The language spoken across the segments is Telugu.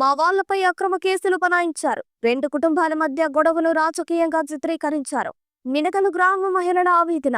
మా వాళ్ళపై అక్రమ కేసులు బనాయించారు. రెండు కుటుంబాల మధ్య గొడవలు రాజకీయంగా చిత్రీకరించారు. మినగలు గ్రామ మహిళల ఆవేదన.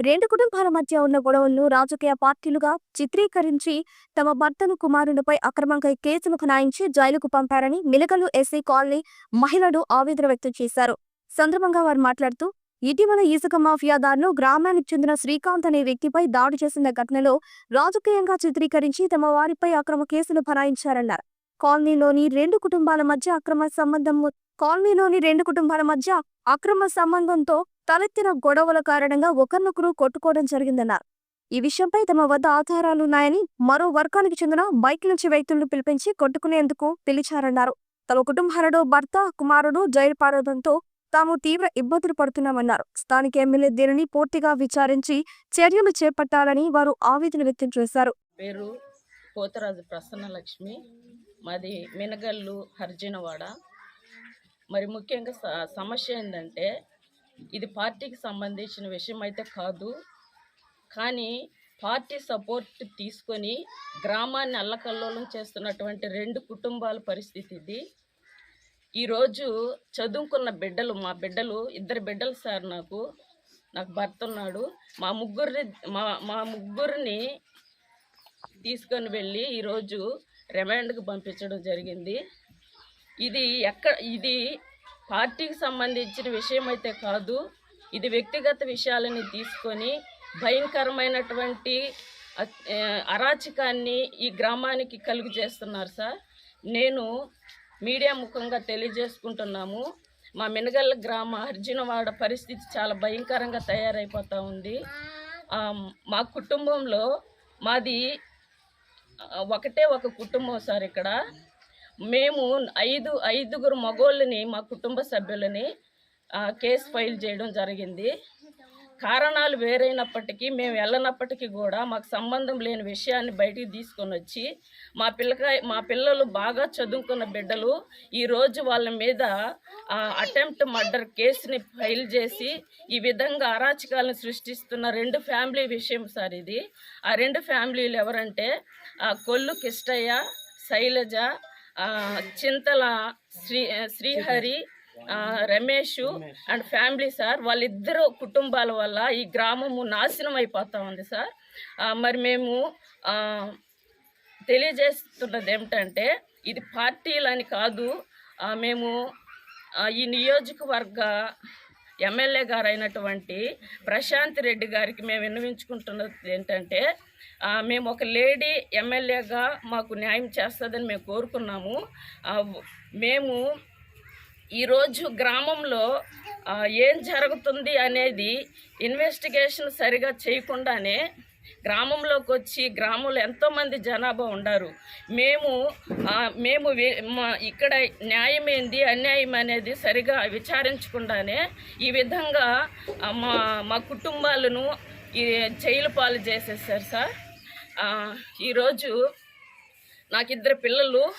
రెండు కుటుంబాల మధ్య ఉన్న గొడవలను రాజకీయ పార్టీలుగా చిత్రీకరించి తమ భర్తను కుమారునిపై అక్రమంగా కేసులు ఖనాయించి జైలుకు పంపారని మిలకలు ఎస్సీ కాలనీ మహిళలు ఆవేదన వ్యక్తం చేశారు. సందర్భంగా వారు మాట్లాడుతూ ఇటీవల ఇసుక మాఫియాదారులు గ్రామానికి చెందిన శ్రీకాంత్ అనే వ్యక్తిపై దాడి చేసిన ఘటనలో రాజకీయంగా చిత్రీకరించి తమ వారిపై అక్రమ కేసులు బనాయించారన్నారు. కాలనీలోని రెండు కుటుంబాల మధ్య అక్రమ సంబంధం కాలనీలోని రెండు కుటుంబాల మధ్య అక్రమ సంబంధంతో తలెత్తిన గొడవల కారణంగా ఒకరినొకరు కొట్టుకోవడం జరిగిందన్నారు ఈ విషయంపై తమ వద్ద ఆధారాలున్నాయని మరో వర్గానికి చెందిన బైక్ నుంచి వ్యక్తులను పిలిపించి కొట్టుకునేందుకు పిలిచారన్నారు. తమ కుటుంబాలలో భర్త కుమారుడు జైలు పారడంతో తాము తీవ్ర ఇబ్బందులు పడుతున్నామన్నారు. స్థానిక ఎమ్మెల్యే దీనిని పూర్తిగా విచారించి చర్యలు చేపట్టాలని వారు ఆవేదన వ్యక్తం చేశారు. పేరు పోతరాజు ప్రసన్నలక్ష్మి. మాది మినగల్లు హర్జనవాడ మరి ముఖ్యంగా స- సమస్య ఏంటంటే ఇది పార్టీకి సంబంధించిన విషయం అయితే కాదు. కానీ పార్టీ సపోర్ట్ తీసుకొని గ్రామాన్ని అల్లకల్లోలం చేస్తున్నటువంటి రెండు కుటుంబాల పరిస్థితి ఇది. ఈరోజు చదువుకున్న బిడ్డలు మా బిడ్డలు ఇద్దరు బిడ్డలు సార్ నాకు. నాకు భర్త ఉన్నాడు. మా ముగ్గురిని మా మా ముగ్గురిని తీసుకొని వెళ్ళి ఈరోజు రిమాండ్కి పంపించడం జరిగింది. ఇది ఎక్కడ ఇది పార్టీకి సంబంధించిన విషయం అయితే కాదు. ఇది వ్యక్తిగత విషయాలని తీసుకొని భయంకరమైనటువంటి అరాచకాన్ని ఈ గ్రామానికి కలుగు చేస్తున్నారు సార్. నేను మీడియా ముఖంగా తెలియజేసుకుంటున్నాము. మా మినగల్ల గ్రామ అర్జునవాడ పరిస్థితి చాలా భయంకరంగా తయారైపోతూ ఉంది. మా కుటుంబంలో మాది ఒకటే ఒక కుటుంబం సార్ ఇక్కడ. మేము ఐదు ఐదుగురు మగోళ్ళని మా కుటుంబ సభ్యులని కేసు ఫైల్ చేయడం జరిగింది. కారణాలు వేరైనప్పటికీ మేము వెళ్ళనప్పటికీ కూడా మాకు సంబంధం లేని విషయాన్ని బయటికి తీసుకొని వచ్చి మా పిల్లకాయ మా పిల్లలు బాగా చదువుకున్న బిడ్డలు ఈరోజు వాళ్ళ మీద అటెంప్ట్ మర్డర్ కేసుని ఫైల్ చేసి ఈ విధంగా అరాచకాలను సృష్టిస్తున్న రెండు ఫ్యామిలీ విషయం సార్ ఇది. ఆ రెండు ఫ్యామిలీలు ఎవరంటే ఆ, Kollu Kistaiah Sailaja Chintala Sri Srihari Ramesh and family sir వాళ్ళిద్దరు కుటుంబాల వల్ల ఈ గ్రామము నాశనం అయిపోతా ఉంది సార్. మరి మేము తెలియజేస్తున్నది ఏమిటంటే ఇది పార్టీలని కాదు మేము ఈ నియోజకవర్గ ఎమ్మెల్యే గారు అయినటువంటి ప్రశాంత్ రెడ్డి గారికి మేము విన్నవించుకుంటున్నది ఏంటంటే మేము ఒక లేడీ ఎమ్మెల్యేగా మాకు న్యాయం చేస్తుందని మేము కోరుకున్నాము. మేము ఈరోజు గ్రామంలో ఏం జరుగుతుంది అనేది ఇన్వెస్టిగేషన్ సరిగా చేయకుండానే గ్రామంలోకి వచ్చి గ్రామంలో ఎంతోమంది జనాభా ఉండారు. మేము మేము మా- ఇక్కడ న్యాయం ఏంది అన్యాయం అనేది సరిగా విచారించకుండానే ఈ విధంగా మా మా కుటుంబాలను ఈ జైలు పాలు చేసేసారు సార్. ఈరోజు నాకు ఇద్దరు పిల్లలు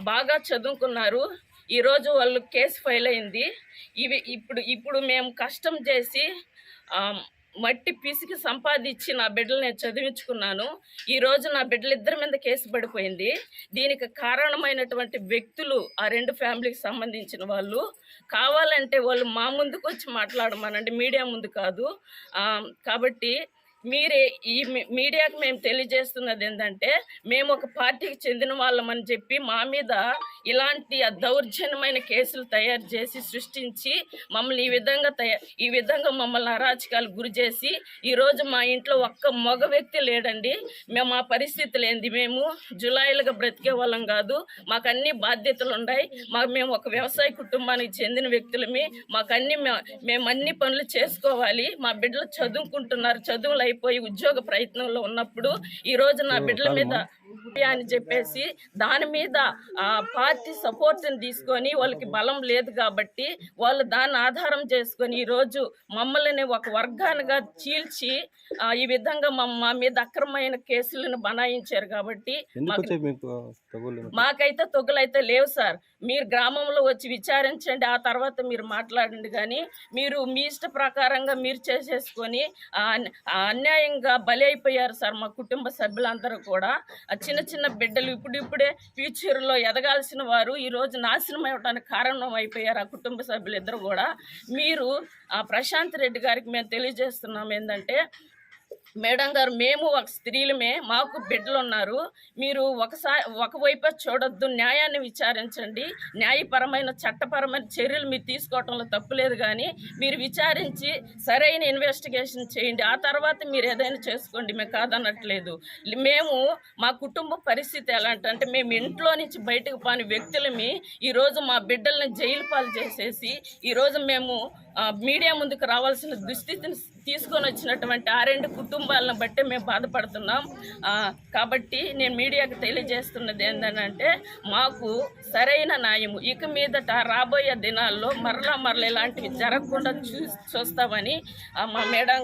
బాగా చదువుకున్నారు. ఈరోజు వాళ్ళు కేసు ఫైల్ అయింది. ఇవి ఇప్పుడు ఇప్పుడు మేము కష్టం చేసి మట్టి పిసికి సంపాదించి నా బిడ్డలు నేను చదివించుకున్నాను. ఈరోజు నా బిడ్డలిద్దరి మీద కేసు పడిపోయింది. దీనికి కారణమైనటువంటి వ్యక్తులు ఆ రెండు ఫ్యామిలీకి సంబంధించిన వాళ్ళు. కావాలంటే వాళ్ళు మా ముందుకు వచ్చి మాట్లాడమనండి. మీడియా ముందు కాదు. కాబట్టి మీరే ఈ మీ- మీడియాకు మేము తెలియజేస్తున్నది ఏంటంటే మేము ఒక పార్టీకి చెందిన వాళ్ళమని చెప్పి మా మీద ఇలాంటి దౌర్జన్యమైన కేసులు తయారు చేసి సృష్టించి మమ్మల్ని ఈ విధంగా తయారు ఈ విధంగా మమ్మల్ని అరాచకాలు గురి చేసి ఈరోజు మా ఇంట్లో ఒక్క మగ వ్యక్తి లేడండి. మేము ఆ పరిస్థితులు ఏంది మేము జులైలుగా బ్రతికే వాళ్ళం కాదు. మాకు అన్ని బాధ్యతలు ఉన్నాయి. మాకు మేము ఒక వ్యవసాయ కుటుంబానికి చెందిన వ్యక్తులమే. మాకు అన్ని మేము అన్ని పనులు చేసుకోవాలి. మా బిడ్డలు చదువుకుంటున్నారు. చదువులు అయిపోయి ఉద్యోగ ప్రయత్నంలో ఉన్నప్పుడు ఈ రోజు నా బిడ్డల మీద అని చెప్పేసి దాని మీద ఆ పార్టీ సపోర్ట్ని తీసుకొని వాళ్ళకి బలం లేదు కాబట్టి వాళ్ళు దాన్ని ఆధారం చేసుకొని ఈరోజు మమ్మల్ని ఒక వర్గానిగా చీల్చి ఈ విధంగా మా మీద అక్రమమైన కేసులను బనాయించారు కాబట్టి మాకైతే తొగులైతే లేవు సార్. మీరు గ్రామంలో వచ్చి విచారించండి ఆ తర్వాత మీరు మాట్లాడండి కానీ మీరు మీ ఇష్ట ప్రకారంగా మీరు చేసేసుకొని అన్యాయంగా బలి అయిపోయారు సార్ మా కుటుంబ సభ్యులందరూ కూడా. ఆ చిన్న చిన్న బిడ్డలు ఇప్పుడిప్పుడే ఫ్యూచర్లో ఎదగాల్సిన వారు ఈరోజు నాశనం అవ్వడానికి కారణం అయిపోయారు ఆ కుటుంబ సభ్యులు ఇద్దరు కూడా. మీరు ఆ ప్రశాంత్ రెడ్డి గారికి మేము తెలియజేస్తున్నాం ఏంటంటే మేడం గారు మేము ఒక స్త్రీలమే మాకు బిడ్డలు ఉన్నారు మీరు ఒకసారి ఒకవైపు చూడొద్దు న్యాయాన్ని విచారించండి. న్యాయపరమైన చట్టపరమైన చర్యలు మీరు తీసుకోవటంలో తప్పులేదు కానీ మీరు విచారించి సరైన ఇన్వెస్టిగేషన్ చేయండి. ఆ తర్వాత మీరు ఏదైనా చేసుకోండి మేము కాదనట్లేదు. మేము మా కుటుంబ పరిస్థితి ఎలాంటి మేము ఇంట్లో నుంచి బయటకు పాని వ్యక్తులమి ఈరోజు మా బిడ్డల్ని జైలు పాలు చేసేసి ఈరోజు మేము మీడియా ముందుకు రావాల్సిన దుస్థితిని తీసుకొని వచ్చినటువంటి ఆ రెండు కుటుంబాలను బట్టి మేము బాధపడుతున్నాం. కాబట్టి నేను మీడియాకు తెలియజేస్తున్నది ఏంటంటే మాకు సరైన న్యాయము. ఇక మీదట రాబోయే దినాల్లో మరలా మరల ఇలాంటివి జరగకుండా చూ చూస్తామని మా మేడం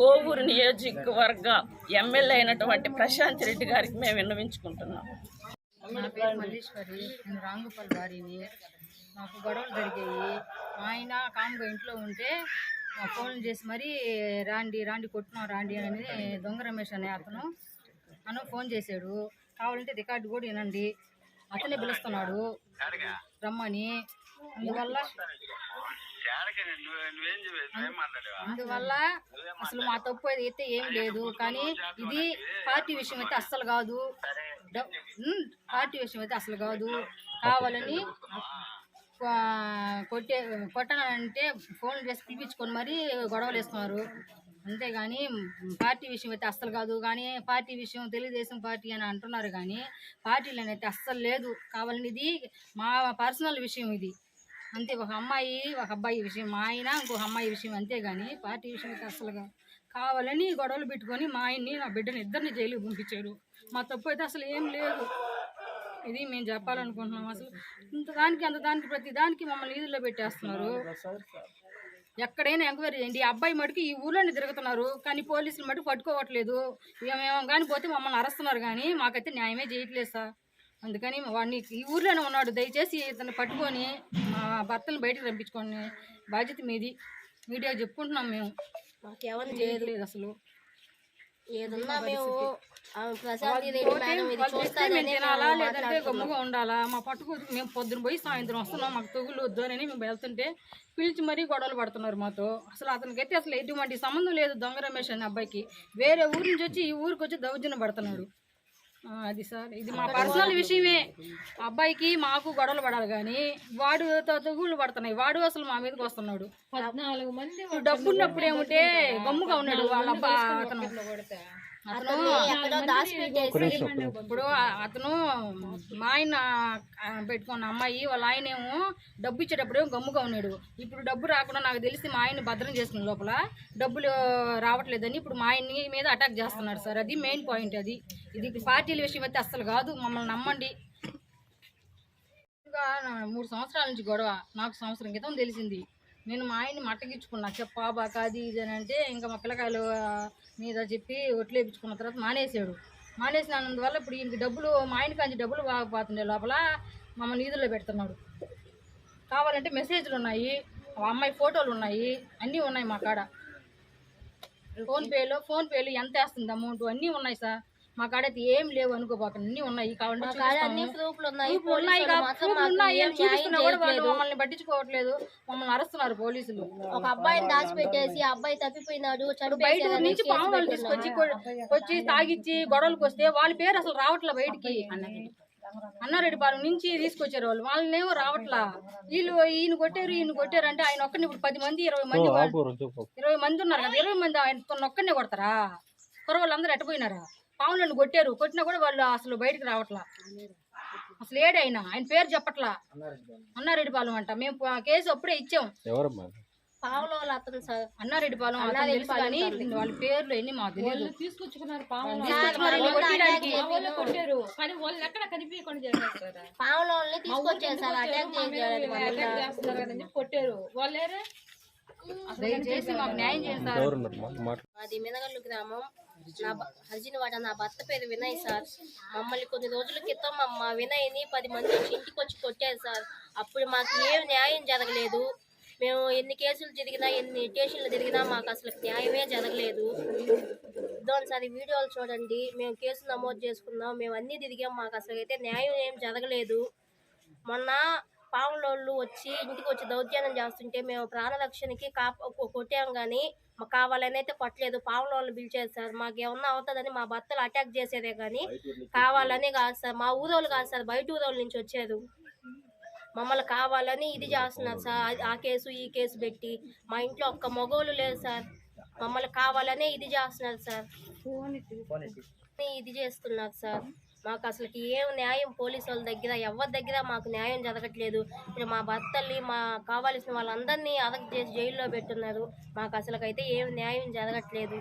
కోవూరు నియోజకవర్గ ఎమ్మెల్యే అయినటువంటి ప్రశాంత్ రెడ్డి గారికి మేము విన్నవించుకుంటున్నాం. నా పేరు నేను వారిని మాకు గొడవలు జరిగాయి. ఆయన కామ్గా ఇంట్లో ఉంటే ఫోన్లు ఫోన్ చేసి మరీ రాండి రాండి కొట్టున్నాం రాండి అని దొంగ రమేష్ అనే అతను అను ఫోన్ చేశాడు. కావాలంటే రికార్డు కూడా వినండి. అతనే పిలుస్తున్నాడు. రమ్మని. అందువల్ల అందువల్ల అసలు మా తప్పు అయితే ఏం లేదు. కానీ ఇది పార్టీ విషయం అయితే అస్సలు కాదు. పార్టీ విషయం అయితే అసలు కాదు. కావాలని కొట్టే కొట్టాలంటే ఫోన్ చేసి పిలిపించుకొని మరీ గొడవలు వేస్తున్నారు అంతేగాని పార్టీ విషయం అయితే అస్సలు కాదు. కానీ పార్టీ విషయం తెలుగుదేశం పార్టీ అని అంటున్నారు కానీ పార్టీలు అయితే అస్సలు లేదు. కావాలని ఇది మా పర్సనల్ విషయం ఇది. అంతే ఒక అమ్మాయి ఒక అబ్బాయి విషయం మా ఆయన ఇంకొక అమ్మాయి విషయం అంతేగాని పార్టీ విషయం అయితే అస్సలు కావాలని గొడవలు పెట్టుకొని మా ఆయన్ని నా బిడ్డని ఇద్దరిని జైలుకి పంపించారు. మా తప్పు అయితే అసలు ఏం లేదు. ఇది మేము చెప్పాలనుకుంటున్నాం అసలు ఇంత దానికి అంత దానికి ప్రతి దానికి మమ్మల్ని వీధుల్లో పెట్టేస్తున్నారు. ఎక్కడైనా ఎంక్వైరీ చేయండి. ఈ అబ్బాయి మటుకు ఈ ఊర్లోనే తిరుగుతున్నారు. కానీ పోలీసులు మటుకు పట్టుకోవట్లేదు. ఇక మేము కానీ పోతే మమ్మల్ని అరెస్తున్నారు కానీ మాకైతే న్యాయమే చేయట్లేదు సార్. అందుకని వాడిని ఈ ఊర్లోనే ఉన్నాడు. దయచేసి ఇతను పట్టుకొని మా భర్తను బయటకు పంపించుకోండి బాధ్యత మీది. మీడియా చెప్పుకుంటున్నాం మేము. మాకెవరు చేయట్లేదు అసలు. ఏదన్నా మేము ప్రశాంతి రెడ్డి మేడం ఇది చూస్తారని తినాలా లేదంటే. గమ్ముగా ఉండాలా? మా పట్టుకు మేము పొద్దున పోయి సాయంత్రం వస్తున్నాం. మాకు తగులు వద్దు అని మేము వెళ్తుంటే పిలిచి మరీ గొడవలు పడుతున్నారు మాతో. అసలు అతనికైతే అసలు ఎటువంటి సంబంధం లేదు దొంగ రమేష్ అనే అబ్బాయికి. వేరే ఊరి నుంచి వచ్చి ఈ ఊరికి వచ్చి దౌర్జన్యం పడుతున్నాడు అది సార్. ఇది మా పర్సనల్ విషయమే. అబ్బాయికి మాకు గొడవలు పడాలి కానీ వాడు తగులు పడుతున్నాయి. వాడు అసలు మా మీదకి వస్తున్నాడు. ఇప్పుడు డబ్బు ఉన్నప్పుడు ఏమంటే గమ్ముగా ఉన్నాడు వాళ్ళ అబ్బా అతను. ఇప్పుడు అతను మా ఆయన పెట్టుకున్న అమ్మాయి వాళ్ళ ఆయన ఏమో డబ్బు ఇచ్చేటప్పుడు ఏమో గమ్ముగా ఉన్నాడు. ఇప్పుడు డబ్బు రాకుండా నాకు తెలిసి మా ఆయన్ని భద్రం చేసుకున్న లోపల డబ్బులు రావట్లేదని ఇప్పుడు మా ఆయన్ని మీద అటాక్ చేస్తున్నాడు సార్. అది మెయిన్ పాయింట్ అది. ఇది పార్టీల విషయం అయితే అస్సలు కాదు. మమ్మల్ని నమ్మండి. మూడు సంవత్సరాల నుంచి గొడవ నాకు సంవత్సరం క్రితం తెలిసింది. నేను మా ఆయన్ని మట్టగించుకున్నా. చెప్పా బాక అది ఇది అని అంటే ఇంకా మా పిల్లకాయలు మీద చెప్పి ఒట్లు వేయించుకున్న తర్వాత మానేసాడు మానేసినందువల్ల ఇప్పుడు ఇంక డబ్బులు మా ఆయన కాంచి డబ్బులు బాగపోతుండే లోపల మమ్మల్ని వీధుల్లో పెడుతున్నాడు. కావాలంటే మెసేజ్లు ఉన్నాయి అమ్మాయి ఫోటోలు ఉన్నాయి అన్నీ ఉన్నాయి మా కాడ. ఫోన్పేలో ఫోన్పేలో ఎంత వేస్తుంది అమౌంట్? అన్నీ ఉన్నాయి సార్. మా కాడ అయితే ఏం లేవు అనుకోబాకండి అన్నీ ఉన్నాయి. కావాలంటే ప్రూఫ్లు ఉన్నాయి. కూడా వాళ్ళు. మమ్మల్ని పట్టించుకోవట్లేదు. మమ్మల్ని అరుస్తున్నారు పోలీసులు. ఒక అబ్బాయిని దాచిపెట్టేసి అబ్బాయి తప్పిపోయినాడు బయట నుంచి పాములు. తీసుకొచ్చి వచ్చి తాగిచ్చి గొడవలకు వస్తే వాళ్ళ పేరు అసలు రావట్లే బయటికి. అన్నారెడ్డిపాలెం నుంచి తీసుకొచ్చారు వాళ్ళు. వాళ్ళనేమో రావట్లా. వీళ్ళు ఈయన కొట్టారు ఈయన కొట్టారు అంటే ఆయన ఒక్కరిని ఇప్పుడు పది మంది ఇరవై మంది ఇరవై మంది ఉన్నారు కదా ఇరవై మంది ఆయన ఒక్కరినే కొడతారా? కురవాళ్ళందరూ ఎట్టపోయినారా? పాములను కొట్టారు. కొట్టినా కూడా వాళ్ళు అసలు బయటికి రావట్లా. అసలు ఏడు ఆయన ఆయన పేరు చెప్పట్లా. అన్నారెడ్డిపాలెం అంట. మేము కేసు అప్పుడే ఇచ్చాం. పావుల వాళ్ళ అతను అన్నారెడ్డిపాలెం కానీ వాళ్ళ పేర్లు ఎన్ని మాకు తెలియదు తీసుకొచ్చుకున్నారు కొట్టారు. కానీ వాళ్ళు ఎక్కడ కనిపించకుండా చేసేస్తారు పావుల వాళ్ళని తీసుకొచ్చారు సార్. అటాక్ చేశారు అటాక్ చేస్తున్నారు అని చెప్పి కొట్టారు. వాళ్ళేరే దయచేసి మాకు న్యాయం చేస్తారు మాది మినగల్లు గ్రామం. నా హర్జినవాడ నా భర్త పేరు వినయ్ సార్. మమ్మల్ని కొన్ని రోజుల క్రితం మా వినయ్ని పది మంది వచ్చి ఇంటికి వచ్చి కొట్టారు సార్. అప్పుడు మాకు ఏం న్యాయం జరగలేదు. మేము ఎన్ని కేసులు తిరిగినా ఎన్ని స్టేషన్లు తిరిగినా మాకు అసలు న్యాయమే జరగలేదు. ఒకసారి వీడియోలు చూడండి. మేము కేసు నమోదు చేసుకున్నాం. మేము అన్నీ తిరిగాం. మాకు అసలు అయితే న్యాయం ఏం జరగలేదు. మొన్న పాములోళ్ళు వచ్చి ఇంటికి వచ్చి దౌర్జన్యం చేస్తుంటే మేము ప్రాణరక్షణకి కాప కొ- కొట్టాం కానీ మాకు కావాలని అయితే కొట్టలేదు. పాములోళ్ళు పిలిచేది సార్. మాకు ఏమన్నా అవుతుందని మా భర్తలు అటాక్ చేసేదే కానీ కావాలని కాదు సార్. మా ఊరోళ్ళు కాదు సార్. బయట ఊరోళ్ళ నుంచి వచ్చారు. మమ్మల్ని కావాలని ఇది చేస్తున్నారు సార్. ఆ- ఆ కేసు ఈ కేసు పెట్టి మా ఇంట్లో ఒక్క మగోళ్ళు లేదు సార్. మమ్మల్ని కావాలనే ఇది చేస్తున్నారు సార్. ఇది చేస్తున్నారు సార్. మాకు అసలుకి ఏం న్యాయం పోలీసు వాళ్ళ దగ్గర ఎవరి దగ్గర మాకు న్యాయం జరగట్లేదు. ఇప్పుడు మా భర్తల్ని మా కావాల్సిన వాళ్ళందరినీ అరెస్ట్ చేసి జైల్లో పెట్టున్నారు. మాకు అసలుకైతే ఏం న్యాయం జరగట్లేదు.